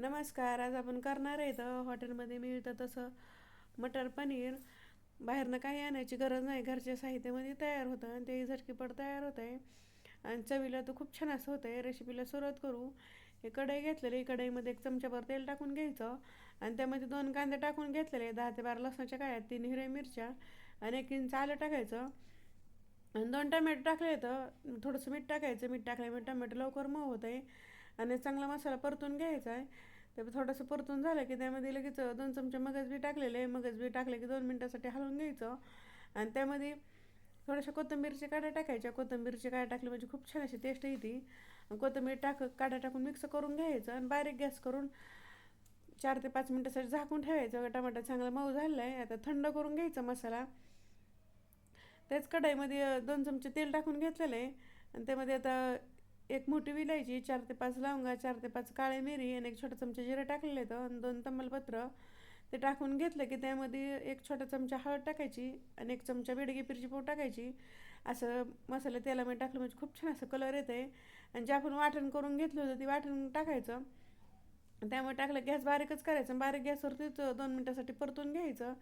नमस्कार आज आपण करणार आहे तर हॉटेलमध्ये मिळतं तसं मटर पनीर. बाहेरनं काही आणायची गरज नाही घरच्या साहित्यामध्ये तयार होतं आणि ते झटकीपट तयार होतं आहे आणि चवीला तर खूप छान असं होतं आहे रेसिपीला सुरुवात करू. हे कढई घेतलेली कढईमध्ये एक चमच्याभर तेल टाकून घ्यायचं आणि त्यामध्ये दोन कांदे टाकून घेतलेले दहा ते बारा लसणाच्या काळ्या तीन हिरव्या मिरच्या आणि एक इंच आलं टाकायचं. आणि दोन टमॅटो टाकले तर थोडंसं मीठ टाकायचं मीठ टाकल्यामुळे टमॅटो लवकर मऊ होतं आहे आणि चांगला मसाला परतून घ्यायचा आहे. ते थोडंसं परतून झालं की त्यामध्ये लगेच दोन चमचे मगजबी टाकलेले आहे. मगजबी टाकले की दोन मिनटासाठी हलवून घ्यायचं. आणि त्यामध्ये थोड्याशा कोथिंबीरच्या काड्या टाकायच्या कोथिंबीरच्या काड्या टाकली म्हणजे खूप छान अशी टेस्ट येते कोथिंबीर टाक काड्या टाकून मिक्स करून घ्यायचं आणि बारीक गॅस करून चार ते पाच मिनटासाठी झाकून ठेवायचं. टमाटा चांगला मऊ झालेला आहे. आता थंड करून घ्यायचा मसाला. त्याच कढाईमध्ये दोन चमचे तेल टाकून घेतलेलं आहे. आणि त्यामध्ये आता एक मोठी विलायची चार ते पाच लवंगा चार ते पाच काळे मिरी आणि एक छोटा चमचा जिरे टाकलेले होतं आणि दोन तमालपत्र. ते टाकून घेतलं की त्यामध्ये एक छोटा चमचा हळद टाकायची आणि एक चमचा बेडगी पिरची टाकायची. असं मसाला तेलामध्ये टाकलं म्हणजे खूप छान असं कलर येते आणि जे आपण वाटण करून घेतलं होतं ते वाटण टाकायचं. त्यामुळे टाकलं गॅस बारीकच करायचं बारीक गॅसवरतीच दोन मिनटासाठी परतून घ्यायचं.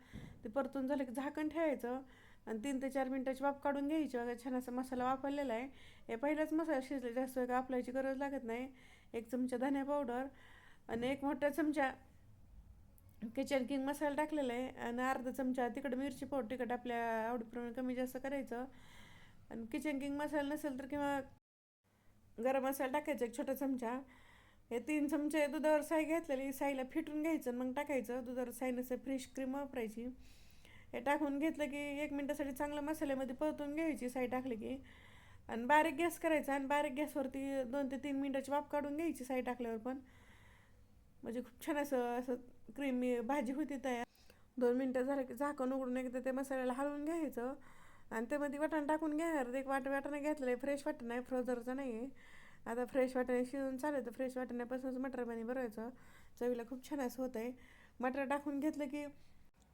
ते परतून झालं की झाकण ठेवायचं. आणि तीन ते चार मिनटाची वाफ काढून घ्यायची. वगैरे छान असा मसाला वापरलेला आहे. हे पहिलाच मसाला शिजले जास्त वेळ आपल्याची गरज लागत नाही. एक चमचा धन्या पावडर आणि एक मोठा चमचा किचन किंग मसाला टाकलेला आहे. आणि अर्धा चमचा तिकडं मिरची पावडर तिखट आपल्या आवडीप्रमाणे कमी जास्त करायचं. आणि किचन किंग मसाला नसेल तर किंवा गरम मसाला टाकायचा एक छोटा चमचा. हे तीन चमचे दुधावर साई घेतलेली साईला फिटून घ्यायचं मग टाकायचं. दुधावर साई नसेल फ्रेश क्रीम वापरायची. हे टाकून घेतलं की एक मिनटासाठी चांगलं मसाल्यामध्ये परतून घ्यायची साई टाकली की. आणि बारीक गॅस करायचा आणि बारीक गॅसवरती दोन ते तीन मिनटाची वाफ काढून घ्यायची साई टाकल्यावर पण. म्हणजे खूप छान असं असं क्रीमी भाजी होती तयार. दोन मिनटं झालं की झाकण उघडून एकदा ते मसाल्याला हलवून घ्यायचं. आणि त्यामध्ये वाटण टाकून घ्यायचं एक वाट वाटणं घेतलं आहे फ्रेश वाटण आहे फ्रोझरचं नाही आहे. आता फ्रेश वाटणे शिजून चालू तर फ्रेश वाटण्यापासूनच मटर पाणी भरायचं. चवीला खूप छान असं होतं आहे मटर टाकून घेतलं की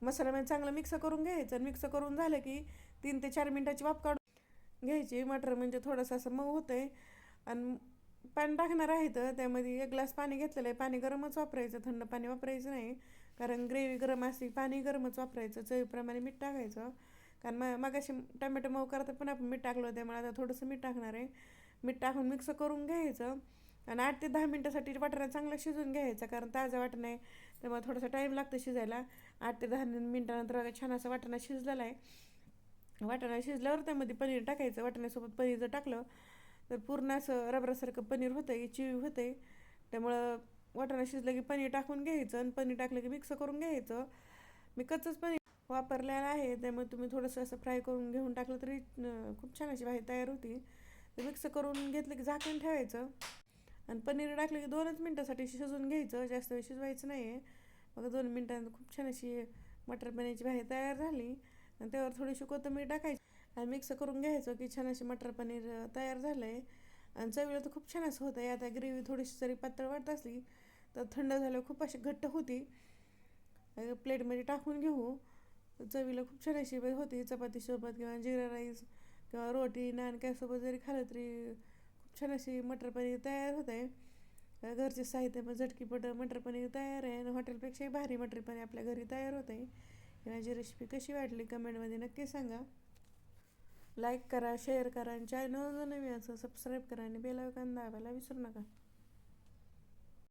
मसाल्यामध्ये चांगलं मिक्स करून घ्यायचं. मिक्स करून झालं की तीन ते चार मिनटाची वाफ काढून घ्यायची. मटर म्हणजे थोडंसं असं मऊ होतं आहे आणि पाणी टाकणार आहे तर त्यामध्ये एक ग्लास पाणी घेतलेलं आहे. पाणी गरमच वापरायचं. थंड पाणी वापरायचं नाही. कारण ग्रेव्ही गरम असते पाणी गरमच वापरायचं. चवीप्रमाणे मीठ टाकायचं. कारण मग मागाशी टमॅटो मऊ करता पण आपण मीठ टाकलं त्यामुळे आता थोडंसं मीठ टाकणार आहे. मीठ टाकून मिक्स करून घ्यायचं. आणि आठ ते दहा मिनटासाठी वाटाणा चांगला शिजून घ्यायचा कारण ताजा वाटणं आहे. त्यामुळे थोडासा टाईम लागतं शिजायला. आठ ते दहा मिनटानंतर छान असा वाटाणा शिजलेला आहे. वाटाणा शिजल्यावर त्यामध्ये पनीर टाकायचं. वाटाण्यासोबत पनीर जर टाकलं तर पूर्ण असं रबरासारखं पनीर होतं आहे चिवी होतं आहे त्यामुळं वाटाणा शिजलं की पनीर टाकून घ्यायचं आणि पनीर टाकलं की मिक्स करून घ्यायचं. मी कच्चंच पनीर वापरलेलं आहे. त्यामुळे तुम्ही थोडंसं असं फ्राय करून घेऊन टाकलं तरी खूप छान अशी भाजी तयार होती. ते मिक्स करून घेतलं की झाकण ठेवायचं. आणि पनीर टाकलं की दोनच मिनटासाठी शिजवून घ्यायचं. जास्त वेळ शिजवायचं नाही आहे मग दोन मिनटांत खूप छान अशी मटर पनीरची भाजी तयार झाली. आणि त्यावर थोडीशी कोथिंबीर टाकायची आणि मिक्स करून घ्यायचं की छान अशी मटर पनीर तयार झालं आहे आणि चवीला तर खूप छान असं होतं आहे आता ग्रेव्ही थोडीशी जरी पातळ वाटत असली तर थंड झाल्यावर खूप अशी घट्ट होती. प्लेटमध्ये टाकून घेऊ. चवीला खूप छान अशी होती. चपातीसोबत किंवा जिरा राईस किंवा रोटी नान सोबत जरी खाल्लं तरी छान अशी मटर पनीर तयार होत आहे घरचे साहित्य पण झटकीपट मटर पनीर तयार आहे. आणि हॉटेलपेक्षाही भारी मटर पनीर आपल्या घरी तयार होत आहे माझी रेसिपी कशी वाटली कमेंटमध्ये नक्की सांगा. लाईक करा शेअर करा आणि चॅनल नवीन असं सबस्क्राईब करा आणि बेल दाबायला विसरू नका.